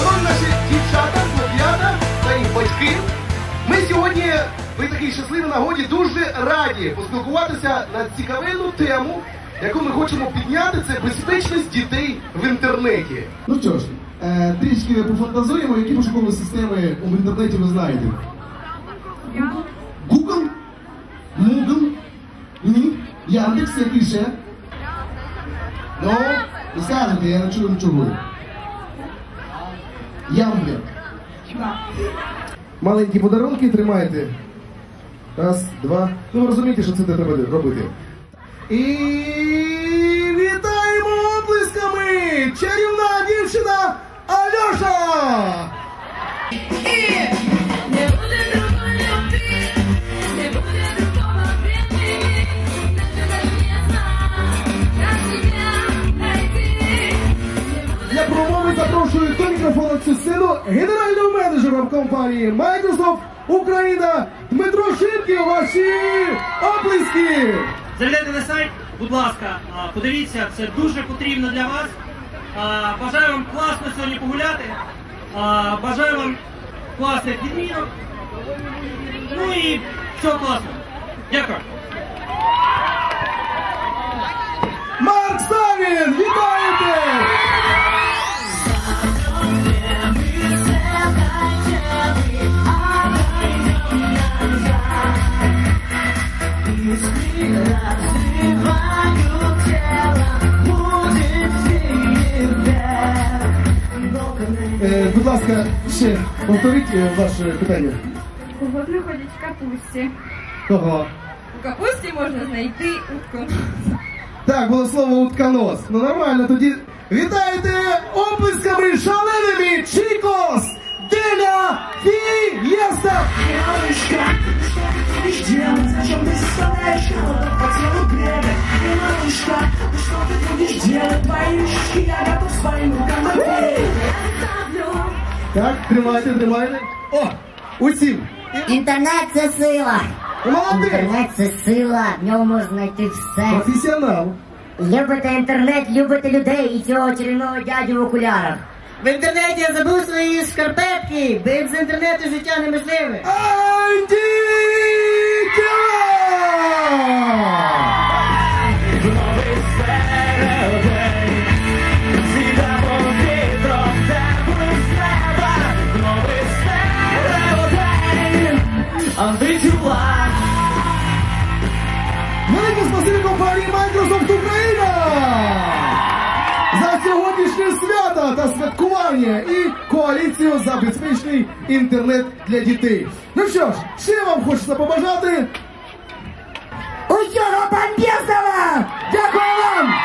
Здорові наші дівчата, хлоп'ята та їх батьки. Ми сьогодні при такій щасливій нагоді дуже раді поспілкуватися на цікавину тему, яку ми хочемо підняти, це безпечність дітей в інтернеті. Ну що ж, е, трішки пофантазуємо, які пошукові системи в інтернеті ви знаєте. Google? Moodle? Ні? Яндекс, який ще? Ну, не скажете, я не чую нічого. Ямблер. Маленькі подарунки тримайте. Раз, два. Ну ви розумієте, що це треба робити. І вітаємо облисками! Чарівна дівчина Альоша! Не генерального менеджера компанії Microsoft Україна Дмитро Шипків. Ваші оплески! Загляньте на сайт, будь ласка, подивіться, це дуже потрібно для вас. Бажаю вам класно сьогодні погуляти. Бажаю вам класних відмінок. Ну і всього класного. Дякую. будь ласка, ще повторіть е, ваше питання. Кого знаходять в капусті? Кого? У капусті можна знайти утку. Так, було слово утконос. Ну нормально, тоді вітайте оплесками шаленими Чікос! Деля Фієста! Девушка, что ты будешь делать? Зачем ты составляешь кого-то по телу бегать? И, малышка, ну что ты будешь делать? Твои ручки я готов своим рукам ответить. Так, тримайте, тримайте. О! Усім! Інтернет це сила. Молодець! Інтернет це сила, в ньому можна знайти все. Професіонал! Любите інтернет, любите людей і цього чарівного дядю в окулярах. В інтернеті я забув свої шкарпетки, без інтернету життя неможливе. Анді компанії Microsoft Україна! За сьогоднішнє свято та святкування і коаліцію за безпечний інтернет для дітей. Ну що ж, ще вам хочеться побажати. Усього бомбезного! Дякую вам!